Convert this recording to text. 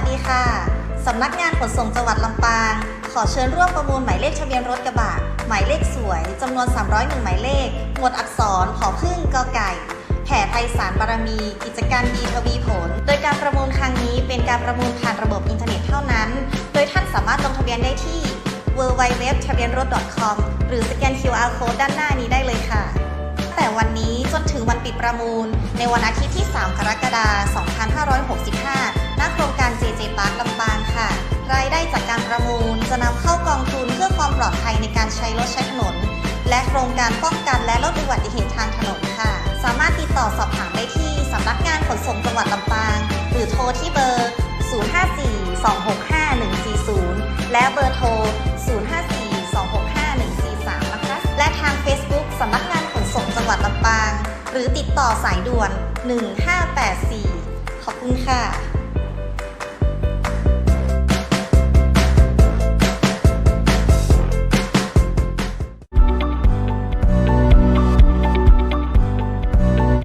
สดีค่ะ สำนักงานขนส่งจังหวัดลำปาง ขอเชิญร่วมประมูลหมายเลขทะเบียนรถกระบะ หมายเลขสวยจำนวน 301 หมายเลข หมวดอักษรผอพึ่งกอไก่ แผ่ไพศาลบารมี กิจการดีทวีผล โดยการประมูลครั้งนี้เป็นการประมูลผ่านระบบอินเทอร์เน็ตเท่านั้น โดยท่านสามารถลงทะเบียนได้ที่ www ทะเบียนรถ .com หรือสแกน QR code ด้านหน้านี้ได้เลยค่ะ แต่วันนี้จนถึงวันปิดประมูล ในวันอาทิตย์ที่ 3 กรกฎาคม ประมูล จะนำเข้ากองทุนเพื่อความปลอดภัยในการใช้รถใช้ถนน และโครงการป้องกันและลดอุบัติเหตุทางถนนค่ะ สามารถติดต่อสอบถามได้ที่สำนักงานขนส่งจังหวัดลำปาง หรือโทรที่เบอร์ 054-265-140 และเบอร์โทร 054-265-143 นะคะ และทาง Facebook สำนักงานขนส่งจังหวัดลำปาง หรือติดต่อสายด่วน 1584 ขอบคุณค่ะ